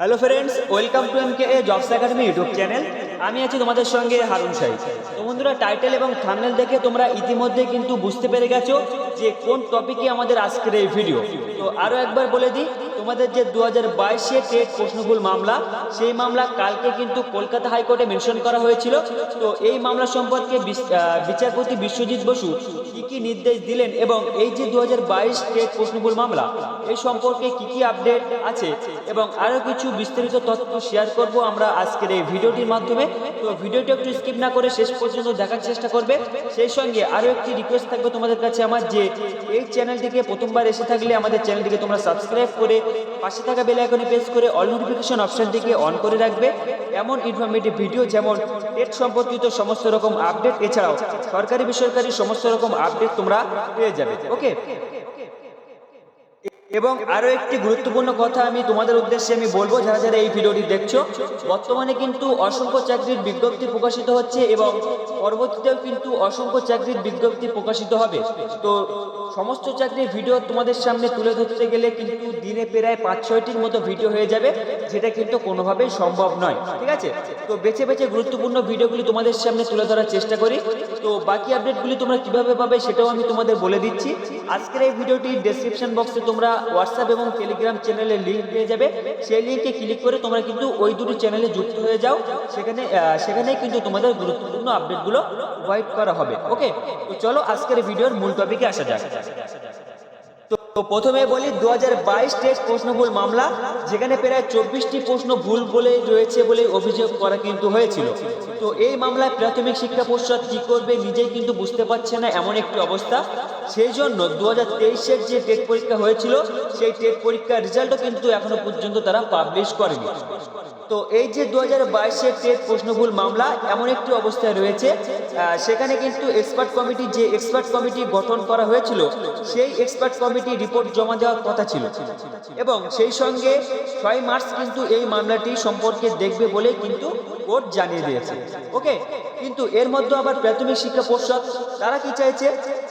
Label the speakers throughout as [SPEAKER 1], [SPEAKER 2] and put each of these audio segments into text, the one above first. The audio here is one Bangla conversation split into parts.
[SPEAKER 1] Hello friends welcome to M K A jobs academy YouTube channel আমি আছি তোমাদের সঙ্গে হারুন শাহী তো বন্ধুরা টাইটেল এবং থাম্বনেল দেখে তোমরা ইতিমধ্যে কিন্তু বুঝতে পেরে গেছো যে কোন টপিকে আমাদের আজকের এই ভিডিও তো আরও একবার বলে দিই, তোমাদের যে দু হাজার বাইশে টেট প্রশ্নভুল মামলা, সেই মামলা কালকে কিন্তু কলকাতা হাইকোর্টে মেনশন করা হয়েছিল। তো এই মামলা সম্পর্কে বিচারপতি বিশ্বজিৎ বসু কি কি নির্দেশ দিলেন এবং এই যে দু হাজার বাইশ টেট প্রশ্নভুল মামলা এই সম্পর্কে কি কি আপডেট আছে এবং আরও কিছু বিস্তারিত তথ্য শেয়ার করব আমরা আজকের এই ভিডিওটির মাধ্যমে। তো ভিডিওটি একটু স্কিপ না করে শেষ পর্যন্ত দেখার চেষ্টা করবে। সেই সঙ্গে আরও একটি রিকোয়েস্ট থাকবে তোমাদের কাছে আমার যে, এই চ্যানেলটিকে প্রথমবার এসে থাকলে আমাদের চ্যানেলটিকে তোমরা সাবস্ক্রাইব করে পাশে থাকা বেল আইকনে প্রেস করে অল নোটিফিকেশন অপশনটিকে অন করে রাখবে। এমন ইনফরমেটিভ ভিডিও যেমন টেট সম্পর্কিত সমস্ত রকম আপডেট এছাড়াও সরকারি বেসরকারি সমস্ত রকম আপডেট তোমরা পেয়ে যাবে। ওকে এবং আরও একটি গুরুত্বপূর্ণ কথা আমি তোমাদের উদ্দেশ্যে আমি বলব, যারা যারা এই ভিডিওটি দেখছ, বর্তমানে কিন্তু অসংখ্য চাকরির বিজ্ঞপ্তি প্রকাশিত হচ্ছে এবং পরবর্তীতেও কিন্তু অসংখ্য চাকরির বিজ্ঞপ্তি প্রকাশিত হবে। তো সমস্ত চাকরির ভিডিও তোমাদের সামনে তুলে ধরতে গেলে কিন্তু দিনে প্রায় পাঁচ, ছয়টির মতো ভিডিও হয়ে যাবে, যেটা কিন্তু কোনোভাবেই সম্ভব নয়, ঠিক আছে? তো বেছে বেছে গুরুত্বপূর্ণ ভিডিওগুলি তোমাদের সামনে তুলে ধরার চেষ্টা করি। তো বাকি আপডেটগুলি তোমরা কীভাবে পাবে সেটাও আমি তোমাদের বলে দিচ্ছি। আজকের এই ভিডিওটি ডেসক্রিপশন বক্সে তোমরা হোয়াটসঅ্যাপ এবং টেলিগ্রাম চ্যানেলের লিঙ্ক পেয়ে যাবে। সেই লিঙ্কে ক্লিক করে তোমরা কিন্তু ওই দুটি চ্যানেলে যুক্ত হয়ে যাও। সেখানে সেখানে সেখানেই কিন্তু তোমাদের গুরুত্বপূর্ণ আপডেটগুলো প্রোভাইড করা হবে। ওকে তো চলো আজকের ভিডিওর মূল টপিকে আসা যাক। তো প্রথমে বলি দু হাজার বাইশ টেস্ট প্রশ্ন ভুল মামলা, যেখানে প্রায় চব্বিশটি প্রশ্ন ভুল বলে রয়েছে বলে অভিযোগ করা কিন্তু হয়েছিল। তো এই মামলায় প্রাথমিক শিক্ষা পর্ষদ কি করবে নিজেই কিন্তু বুঝতে পারছে না এমন একটি অবস্থা। সেই জন্য দু হাজার তেইশের যে টেট পরীক্ষা হয়েছিল, সেই টেট পরীক্ষার রেজাল্টও কিন্তু এখনও পর্যন্ত তারা পাবলিশ করেনি। তো এই যে দু হাজার বাইশের টেট প্রশ্নভুল মামলা, এমন একটি অবস্থায় রয়েছে সেখানে কিন্তু এক্সপার্ট কমিটি যে এক্সপার্ট কমিটি গঠন করা হয়েছিল, সেই এক্সপার্ট কমিটি রিপোর্ট জমা দেওয়ার কথা ছিল। এবং সেই সঙ্গে ছয় মার্চ কিন্তু এই মামলাটি সম্পর্কে দেখবে বলে কিন্তু কোর্ট জানিয়ে দিয়েছে। ওকে? কিন্তু এর মধ্যে আবার প্রাথমিক শিক্ষা পর্ষদ, তারা কি চাইছে?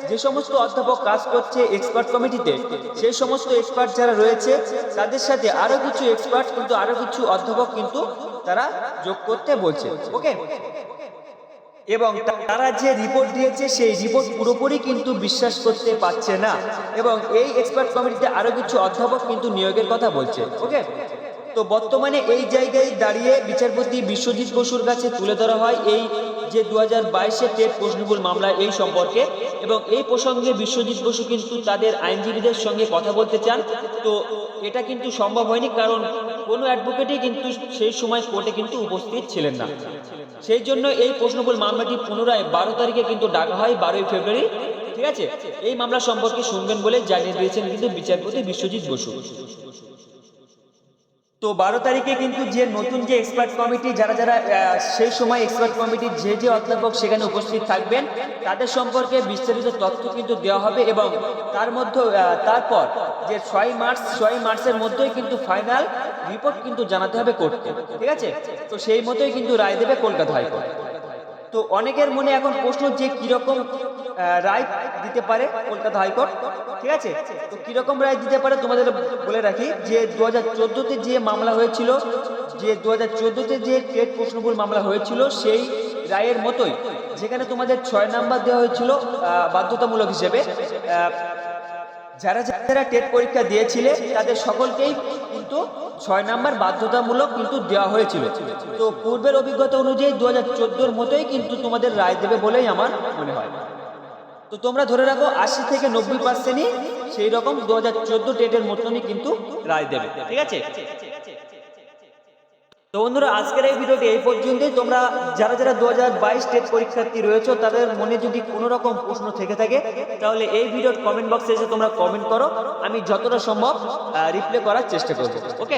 [SPEAKER 1] যে সমস্ত অধ্যাপক কাজ করছে এক্সপার্ট কমিটিতে, সেই সমস্ত এক্সপার্ট যারা রয়েছে, তাদের সাথে আরও কিছু এক্সপার্ট কিন্তু আরও কিছু অধ্যাপক কিন্তু তারা যোগ করতে বলছে। ওকে? এবং তারা যে রিপোর্ট দিয়েছে, সেই রিপোর্ট পুরোপুরি কিন্তু বিশ্বাস করতে পারছে না। এবং এই এক্সপার্ট কমিটিতে আরও কিছু অধ্যাপক কিন্তু নিয়োগের কথা বলছে। ওকে? তো বর্তমানে এই জায়গায় দাঁড়িয়ে বিচারপতি বিশ্বজিৎ বসুর কাছে তুলে ধরা হয় এই যে দু হাজার বাইশের টেট প্রশ্নভুল মামলা এই সম্পর্কে। এবং এই প্রসঙ্গে বিশ্বজিৎ বসু কিন্তু তাদের আইনজীবীদের সঙ্গে কথা বলতে চান। তো এটা কিন্তু সম্ভব হয়নি কারণ কোনো অ্যাডভোকেটই কিন্তু সেই সময় কোর্টে কিন্তু উপস্থিত ছিলেন না। সেই জন্য এই প্রশ্নবুল মামলাটি পুনরায় বারো তারিখে কিন্তু ডাকা হয়, বারোই ফেব্রুয়ারি। ঠিক আছে? এই মামলা সম্পর্কে শুনবেন বলে জানিয়ে দিয়েছেন কিন্তু বিচারপতি বিশ্বজিৎ বসু। তো বারো তারিখে কিন্তু যে নতুন যে এক্সপার্ট কমিটি যারা যারা সেই সময় এক্সপার্ট কমিটির যে যে অধ্যাপক সেখানে উপস্থিত থাকবেন, তাদের সম্পর্কে বিস্তারিত তথ্য কিন্তু দেওয়া হবে এবং তার মধ্যে তারপর যে ছয় মার্চ, ছয় মার্চের মধ্যেই কিন্তু ফাইনাল রিপোর্ট কিন্তু জানাতে হবে কোর্টকে, ঠিক আছে? তো সেই মতোই কিন্তু রায় দেবে কলকাতা হাইকোর্ট। তো অনেকের মনে এখন প্রশ্ন যে কীরকম রায় দিতে পারে কলকাতা হাইকোর্ট, ঠিক আছে? তো কীরকম রায় দিতে পারে তোমাদের বলে রাখি যে দু হাজার চোদ্দোতে যে মামলা হয়েছিল, যে দু হাজার চোদ্দোতে যে টেট প্রশ্নভুল মামলা হয়েছিল, সেই রায়ের মতোই, যেখানে তোমাদের ছয় নাম্বার দেওয়া হয়েছিল বাধ্যতামূলক হিসেবে যারা যারা টেট পরীক্ষা দিয়েছিলে, তাদের সকলকেই কিন্তু ছয় নাম্বার বাধ্যতামূলক কিন্তু দেওয়া হয়েছিল। তো পূর্বের অভিজ্ঞতা অনুযায়ী দু হাজার চোদ্দোর মতোই কিন্তু তোমাদের রায় দেবে বলেই আমার মনে হয়। তো তোমরা ধরে রাখো, আশি থেকে নব্বই পার্সেন্টই সেই রকম দু হাজার চোদ্দ টেটের মতনই কিন্তু রায় দেবে। ঠিক আছে? তো বন্ধুরা, আজকের এই ভিডিওটি এই পর্যন্তই। তোমরা যারা যারা দু হাজার বাইশ টেট পরীক্ষার্থী রয়েছে, তাদের মনে যদি কোনো রকম প্রশ্ন থেকে থাকে, তাহলে এই ভিডিওর কমেন্ট বক্সে এসে তোমরা কমেন্ট করো। আমি যতটা সম্ভব রিপ্লাই করার চেষ্টা করব। ওকে